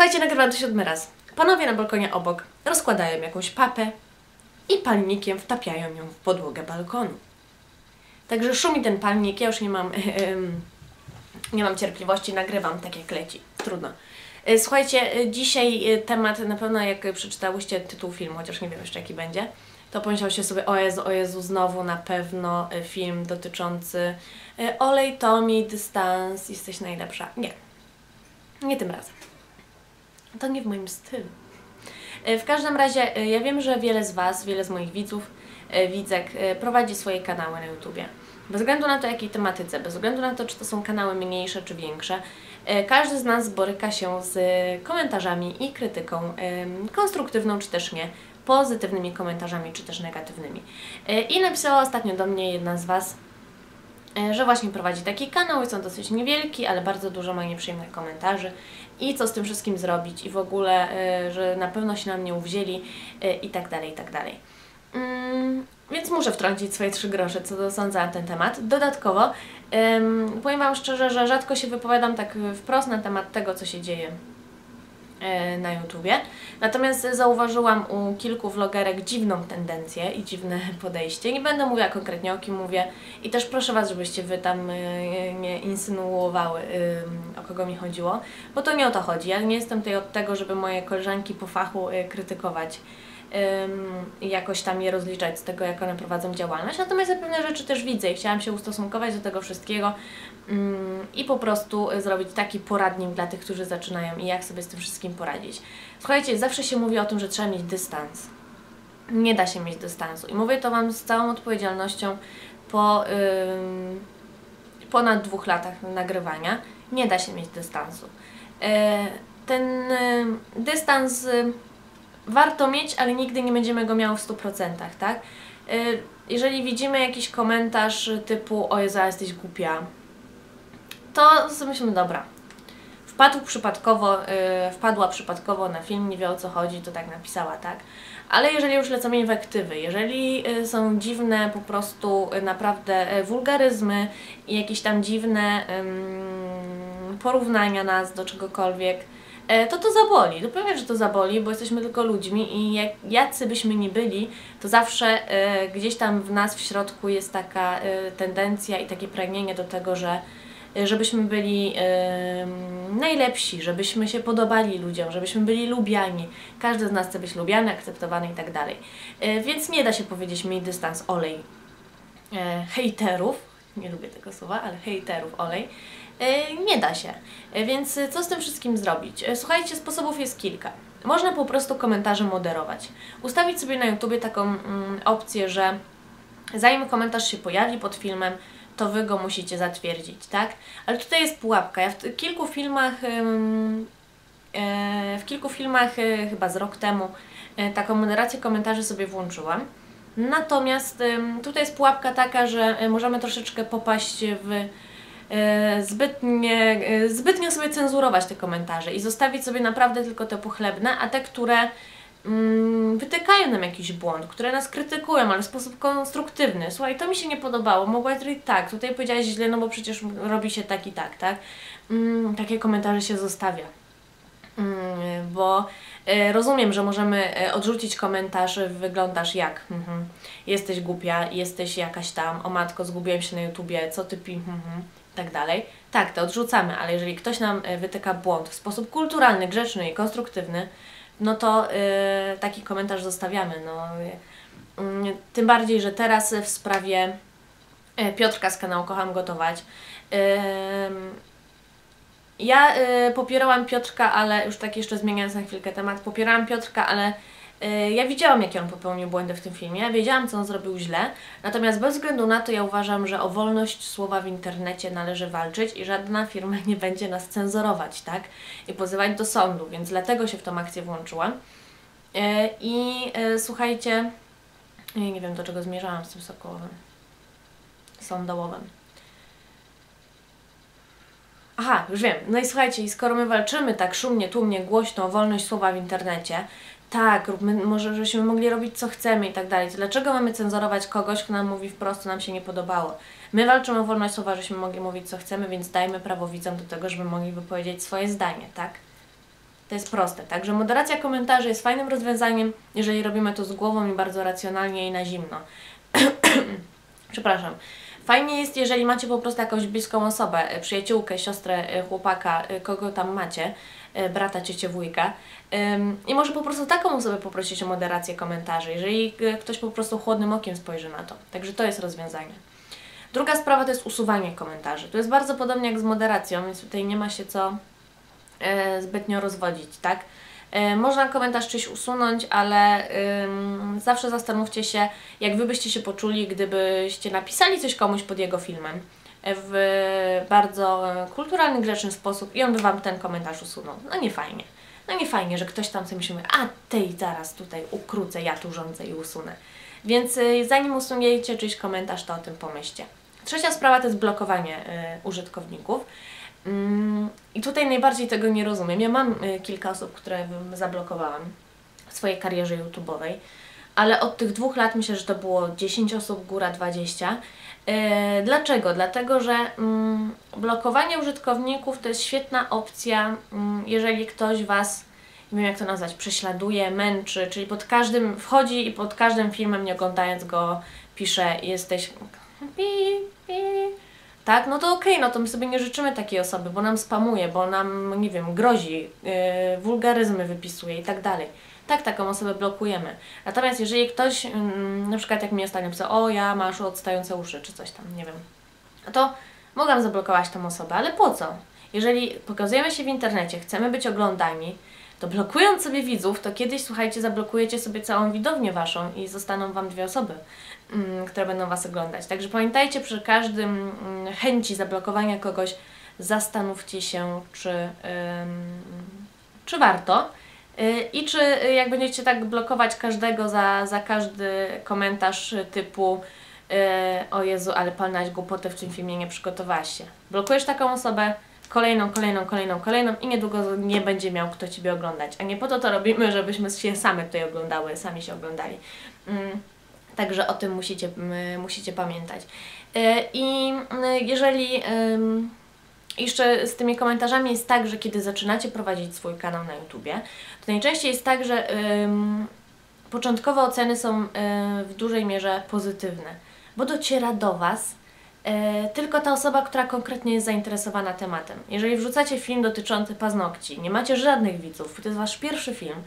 Słuchajcie, nagrywam to siódmy raz. Panowie na balkonie obok rozkładają jakąś papę i palnikiem wtapiają ją w podłogę balkonu. Także szumi ten palnik, ja już nie mam, nie mam cierpliwości, nagrywam tak jak leci. Trudno. E, Słuchajcie, e, dzisiaj e, temat, na pewno jak przeczytałyście tytuł filmu, chociaż nie wiem jeszcze jaki będzie, to pomyślałyście sobie, o Jezu, o Jezu, znowu na pewno film dotyczący olej, Tomi, dystans, jesteś najlepsza. Nie. Nie tym razem. To nie w moim stylu. E, W każdym razie, e, ja wiem, że wiele z Was, wiele z moich widzów, e, widzek prowadzi swoje kanały na YouTubie. Bez względu na to, jakiej tematyce, bez względu na to, czy to są kanały mniejsze czy większe, każdy z nas boryka się z komentarzami i krytyką konstruktywną czy też nie, pozytywnymi komentarzami czy też negatywnymi. I napisała ostatnio do mnie jedna z Was, że właśnie prowadzi taki kanał, jest on dosyć niewielki, ale bardzo dużo ma nieprzyjemnych komentarzy i co z tym wszystkim zrobić i w ogóle, e, że na pewno się na mnie uwzięli e, i tak dalej, i tak dalej. Mm, więc muszę wtrącić swoje trzy grosze, co do sądzę na ten temat. Dodatkowo, em, powiem Wam szczerze, że rzadko się wypowiadam tak wprost na temat tego, co się dzieje na YouTubie. Natomiast zauważyłam u kilku vlogerek dziwną tendencję i dziwne podejście. Nie będę mówiła konkretnie o kim mówię i też proszę Was, żebyście Wy tam e, nie insynuowały e, o kogo mi chodziło, bo to nie o to chodzi. Ja nie jestem tutaj od tego, żeby moje koleżanki po fachu e, krytykować jakoś tam je rozliczać z tego, jak one prowadzą działalność. Natomiast ja pewne rzeczy też widzę i chciałam się ustosunkować do tego wszystkiego ym, i po prostu y, zrobić taki poradnik dla tych, którzy zaczynają i jak sobie z tym wszystkim poradzić. Słuchajcie, zawsze się mówi o tym, że trzeba mieć dystans. Nie da się mieć dystansu. I mówię to Wam z całą odpowiedzialnością po ym, ponad dwóch latach nagrywania. Nie da się mieć dystansu. E, ten y, dystans warto mieć, ale nigdy nie będziemy go miały w 100%, tak? Y, Jeżeli widzimy jakiś komentarz typu o Jezu, jesteś głupia, to sobie myślimy, dobra, wpadł przypadkowo, y, wpadła przypadkowo na film, nie wie o co chodzi, to tak napisała, tak? Ale jeżeli już lecą inwektywy, jeżeli y, są dziwne po prostu naprawdę wulgaryzmy i jakieś tam dziwne porównania nas do czegokolwiek, to to zaboli. To pewnie, że to zaboli, bo jesteśmy tylko ludźmi i jak, jacy byśmy nie byli, to zawsze e, gdzieś tam w nas w środku jest taka e, tendencja i takie pragnienie do tego, że e, żebyśmy byli em, najlepsi, żebyśmy się podobali ludziom, żebyśmy byli lubiani. Każdy z nas chce być lubiany, akceptowany i tak dalej. E, Więc nie da się powiedzieć miej dystans olej e, hejterów, nie lubię tego słowa, ale hejterów olej, e, nie da się. E, Więc e, co z tym wszystkim zrobić? Słuchajcie, sposobów jest kilka. Można po prostu komentarze moderować. Ustawić sobie na YouTubie taką mm, opcję, że zanim komentarz się pojawi pod filmem, to Wy go musicie zatwierdzić, tak? Ale tutaj jest pułapka. Ja w kilku filmach, e, w kilku filmach e, chyba z rok temu e, taką moderację komentarzy sobie włączyłam. Natomiast tutaj jest pułapka taka, że e, możemy troszeczkę popaść w e, zbytnie, e, zbytnio sobie cenzurować te komentarze i zostawić sobie naprawdę tylko te pochlebne, a te, które mm, wytykają nam jakiś błąd, które nas krytykują, ale w sposób konstruktywny. Słuchaj, to mi się nie podobało, mogłaś zrobić tak, tutaj powiedziałaś źle, no bo przecież robi się tak i tak, tak? Mm, takie komentarze się zostawia. Mm, bo e, rozumiem, że możemy e, odrzucić komentarz, e, wyglądasz jak, mhm. jesteś głupia, jesteś jakaś tam, o matko, zgubiłem się na YouTubie, co ty pi, mhm. i tak dalej. Tak, to odrzucamy, ale jeżeli ktoś nam wytyka błąd w sposób kulturalny, grzeczny i konstruktywny, no to taki komentarz zostawiamy. No. Mm, Tym bardziej, że teraz w sprawie Piotrka z kanału Kocham Gotować. Ja y, popierałam Piotrka, ale już tak jeszcze zmieniając na chwilkę temat, popierałam Piotrka, ale y, ja widziałam, jakie on popełnił błędy w tym filmie, wiedziałam, co on zrobił źle, natomiast bez względu na to ja uważam, że o wolność słowa w internecie należy walczyć i żadna firma nie będzie nas cenzurować, tak? I pozywać do sądu, więc dlatego się w tą akcję włączyłam. Y, I y, słuchajcie, nie wiem, do czego zmierzałam z tym Sokołowym. Sądołowym. Aha, już wiem. No i słuchajcie, i skoro my walczymy tak szumnie, tłumnie, głośno o wolność słowa w internecie, tak, róbmy, może żebyśmy mogli robić co chcemy i tak dalej, to dlaczego mamy cenzurować kogoś, kto nam mówi wprost, co nam się nie podobało? My walczymy o wolność słowa, żebyśmy mogli mówić co chcemy, więc dajmy prawo widzom do tego, żeby mogli wypowiedzieć swoje zdanie, tak? To jest proste. Także moderacja komentarzy jest fajnym rozwiązaniem, jeżeli robimy to z głową i bardzo racjonalnie i na zimno. Przepraszam. Fajnie jest, jeżeli macie po prostu jakąś bliską osobę, e, przyjaciółkę, siostrę, e, chłopaka, e, kogo tam macie, brata, ciocię, wujka. I może po prostu taką osobę poprosić o moderację komentarzy, jeżeli ktoś po prostu chłodnym okiem spojrzy na to. Także to jest rozwiązanie. Druga sprawa to jest usuwanie komentarzy. To jest bardzo podobnie jak z moderacją, więc tutaj nie ma się co zbytnio rozwodzić, tak? E, można komentarz czyś usunąć, ale zawsze zastanówcie się, jak Wy byście się poczuli, gdybyście napisali coś komuś pod jego filmem w bardzo kulturalny, grzeczny sposób i on by Wam ten komentarz usunął. No nie fajnie. No nie fajnie, że ktoś tam sobie myśli, a tej zaraz tutaj ukrócę, ja tu rządzę i usunę. Więc y, zanim usuniecie czyjś komentarz, to o tym pomyślcie. Trzecia sprawa to jest blokowanie y, użytkowników. Mm, I tutaj najbardziej tego nie rozumiem. Ja mam y, kilka osób, które zablokowałam w swojej karierze YouTube'owej, ale od tych dwóch lat myślę, że to było 10 osób, góra 20. Y, dlaczego? Dlatego, że mm, blokowanie użytkowników to jest świetna opcja, mm, jeżeli ktoś Was, nie wiem jak to nazwać, prześladuje, męczy, czyli pod każdym, wchodzi i pod każdym filmem, nie oglądając go, pisze, jesteś tak, no to okej, okay, no to my sobie nie życzymy takiej osoby, bo nam spamuje, bo nam, nie wiem, grozi, yy, wulgaryzmy wypisuje i tak dalej. Tak, taką osobę blokujemy. Natomiast jeżeli ktoś, yy, na przykład jak mi ostatnio pisał, o ja masz odstające uszy, czy coś tam, nie wiem, no to mogłam zablokować tą osobę, ale po co? Jeżeli pokazujemy się w internecie, chcemy być oglądani, to blokując sobie widzów, to kiedyś, słuchajcie, zablokujecie sobie całą widownię Waszą i zostaną Wam dwie osoby, mm, które będą Was oglądać. Także pamiętajcie, przy każdym mm, chęci zablokowania kogoś, zastanówcie się, czy, czy warto. Y, I czy y, jak będziecie tak blokować każdego za, za każdy komentarz typu y, o Jezu, ale palnaś głupotę w tym filmie nie przygotowałaś się. Blokujesz taką osobę, kolejną, kolejną, kolejną, kolejną i niedługo nie będzie miał kto Ciebie oglądać. A nie po to to robimy, żebyśmy się same tutaj oglądały, sami się oglądali. Mm, także o tym musicie, musicie pamiętać. E, I jeżeli jeszcze z tymi komentarzami jest tak, że kiedy zaczynacie prowadzić swój kanał na YouTubie, to najczęściej jest tak, że początkowe oceny są e, w dużej mierze pozytywne, bo dociera do Was tylko ta osoba, która konkretnie jest zainteresowana tematem. Jeżeli wrzucacie film dotyczący paznokci, nie macie żadnych widzów, to jest Wasz pierwszy film,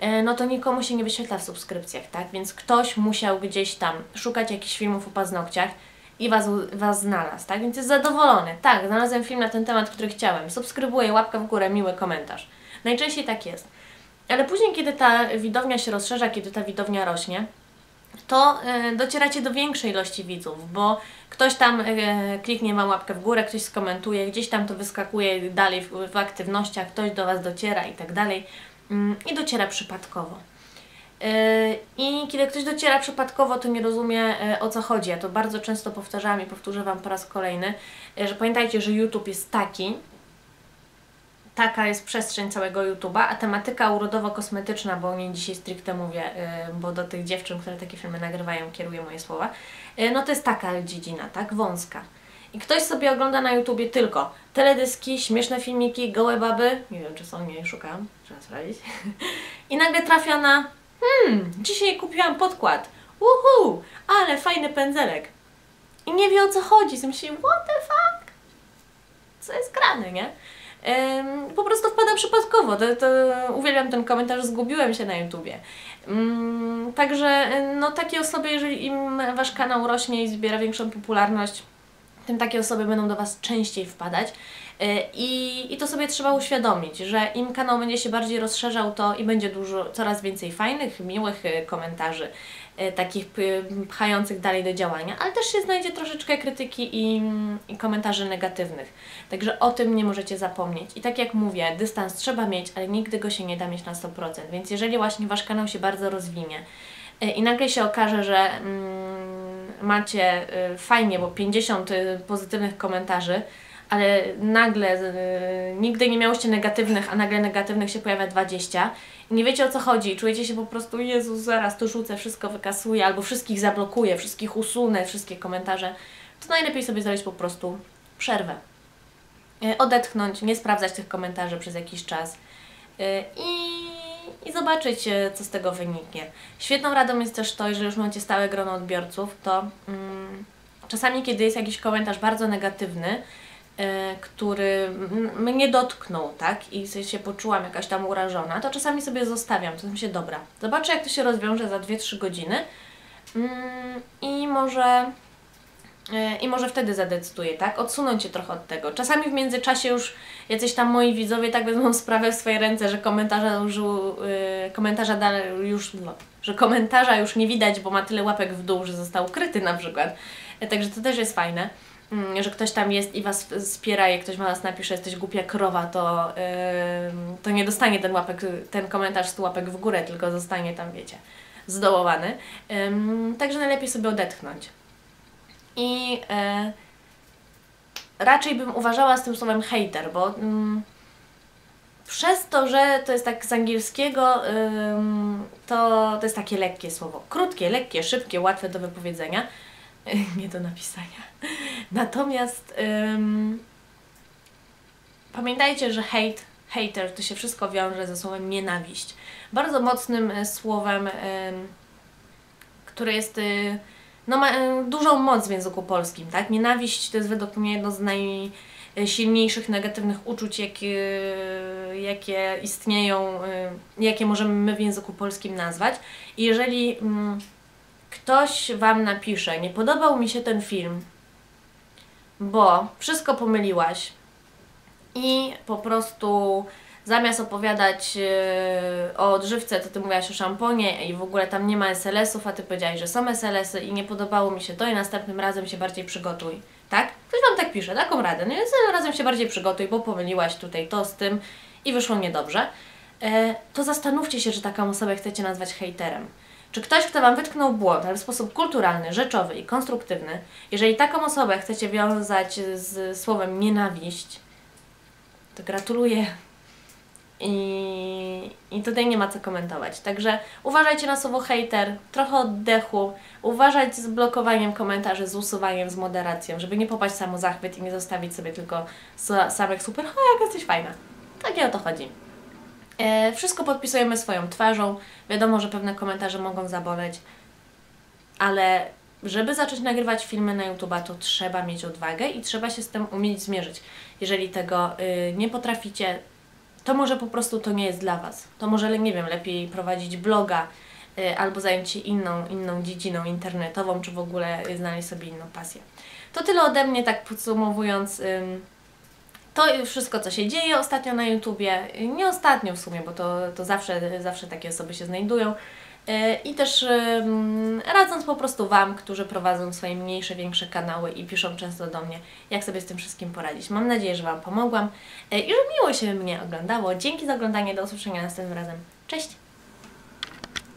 e, no to nikomu się nie wyświetla w subskrypcjach, tak? Więc ktoś musiał gdzieś tam szukać jakichś filmów o paznokciach i was, was znalazł, tak? Więc jest zadowolony. Tak, znalazłem film na ten temat, który chciałem. Subskrybuję, łapka w górę, miły komentarz. Najczęściej tak jest. Ale później, kiedy ta widownia się rozszerza, kiedy ta widownia rośnie, to e, docieracie do większej ilości widzów, bo ktoś tam e, kliknie Wam łapkę w górę, ktoś skomentuje, gdzieś tam to wyskakuje dalej w, aktywnościach, ktoś do Was dociera i tak dalej mm, i dociera przypadkowo. E, I kiedy ktoś dociera przypadkowo, to nie rozumie o co chodzi. Ja to bardzo często powtarzam i powtórzę Wam po raz kolejny, że pamiętajcie, że YouTube jest taki, taka jest przestrzeń całego YouTube'a, a tematyka urodowo-kosmetyczna, bo o niej dzisiaj stricte mówię, y, bo do tych dziewczyn, które takie filmy nagrywają, kieruję moje słowa, y, no to jest taka dziedzina, tak, wąska. I ktoś sobie ogląda na YouTubie tylko teledyski, śmieszne filmiki, gołe baby, nie wiem czy są, nie szukam, trzeba sprawdzić, i nagle trafia na hmm, dzisiaj kupiłam podkład, uhu, ale fajny pędzelek. I nie wie o co chodzi, myśli, what the fuck? Co jest grane, nie? Po prostu wpada przypadkowo. To, to, uwielbiam ten komentarz, zgubiłem się na YouTubie. Um, także no, takie osoby, jeżeli im Wasz kanał rośnie i zbiera większą popularność, tym takie osoby będą do Was częściej wpadać. E, I, I to sobie trzeba uświadomić, że im kanał będzie się bardziej rozszerzał, to i będzie dużo, coraz więcej fajnych, miłych e, komentarzy, takich pchających dalej do działania, ale też się znajdzie troszeczkę krytyki i, i komentarzy negatywnych. Także o tym nie możecie zapomnieć. I tak jak mówię, dystans trzeba mieć, ale nigdy go się nie da mieć na 100%. Więc jeżeli właśnie Wasz kanał się bardzo rozwinie, i nagle się okaże, że mm, macie y, fajnie, bo 50 y, pozytywnych komentarzy, ale nagle y, nigdy nie miałyście negatywnych, a nagle negatywnych się pojawia 20 i nie wiecie o co chodzi, czujecie się po prostu, Jezus, zaraz to rzucę, wszystko wykasuję, albo wszystkich zablokuję, wszystkich usunę, wszystkie komentarze, to najlepiej sobie zrobić po prostu przerwę. Y, odetchnąć, nie sprawdzać tych komentarzy przez jakiś czas y, i, i zobaczyć, co z tego wyniknie. Świetną radą jest też to, jeżeli już macie stałe grono odbiorców, to mm, czasami, kiedy jest jakiś komentarz bardzo negatywny, który m- mnie dotknął, tak, i się poczułam jakaś tam urażona, to czasami sobie zostawiam, to się dobra. Zobaczę, jak to się rozwiąże za 2-3 godziny mm, i może E, I może wtedy zadecyduję, tak? Odsunąć się trochę od tego. Czasami w międzyczasie już jacyś tam moi widzowie tak wezmą sprawę w swoje ręce, że komentarza już, yy, komentarza już, no, że komentarza już nie widać, bo ma tyle łapek w dół, że został ukryty na przykład. E, Także to też jest fajne, że ktoś tam jest i Was wspiera, jak ktoś ma Was napisze, jesteś głupia krowa, to, yy, to nie dostanie ten łapek, ten komentarz z łapek w górę, tylko zostanie tam, wiecie, zdołowany. Ym, także najlepiej sobie odetchnąć. I e, raczej bym uważała z tym słowem hater, bo mm, przez to, że to jest tak z angielskiego, to, to jest takie lekkie słowo. Krótkie, lekkie, szybkie, łatwe do wypowiedzenia, nie do napisania. Natomiast ym, pamiętajcie, że hate, hater to się wszystko wiąże ze słowem nienawiść. Bardzo mocnym e, słowem, ym, które jest. Y, no, ma e, dużą moc w języku polskim, tak? Nienawiść to jest według mnie jedno z najsilniejszych negatywnych uczuć, jakie, jakie istnieją, e, jakie możemy my w języku polskim nazwać. I jeżeli mm, ktoś Wam napisze, nie podobał mi się ten film, bo wszystko pomyliłaś i po prostu zamiast opowiadać yy, o odżywce, to ty mówiłaś o szamponie i w ogóle tam nie ma SLS-ów, a ty powiedziałaś, że są SLS-y i nie podobało mi się to i następnym razem się bardziej przygotuj. Tak? Ktoś wam tak pisze, taką radę. No razem się bardziej przygotuj, bo pomyliłaś tutaj to z tym i wyszło niedobrze. E, to zastanówcie się, czy taką osobę chcecie nazwać hejterem. Czy ktoś, kto Wam wytknął błąd, ale w sposób kulturalny, rzeczowy i konstruktywny, jeżeli taką osobę chcecie wiązać z słowem nienawiść, to gratuluję. I, I tutaj nie ma co komentować. Także uważajcie na słowo hater, trochę oddechu, uważać z blokowaniem komentarzy, z usuwaniem, z moderacją, żeby nie popaść samo zachwyt i nie zostawić sobie tylko sa- samych super, o jak jesteś fajna. Tak nie o to chodzi. E, wszystko podpisujemy swoją twarzą. Wiadomo, że pewne komentarze mogą zaboleć, ale żeby zacząć nagrywać filmy na YouTube, to trzeba mieć odwagę i trzeba się z tym umieć zmierzyć. Jeżeli tego y, nie potraficie, to może po prostu to nie jest dla Was. To może, nie wiem, lepiej prowadzić bloga y, albo zająć się inną, inną dziedziną internetową, czy w ogóle znaleźć sobie inną pasję. To tyle ode mnie, tak podsumowując. ym, to wszystko, co się dzieje ostatnio na YouTubie, nie ostatnio w sumie, bo to, to zawsze, zawsze takie osoby się znajdują. Yy, I też radząc po prostu Wam, którzy prowadzą swoje mniejsze, większe kanały i piszą często do mnie, jak sobie z tym wszystkim poradzić. Mam nadzieję, że Wam pomogłam yy, i że miło się mnie oglądało. Dzięki za oglądanie, do usłyszenia następnym razem. Cześć!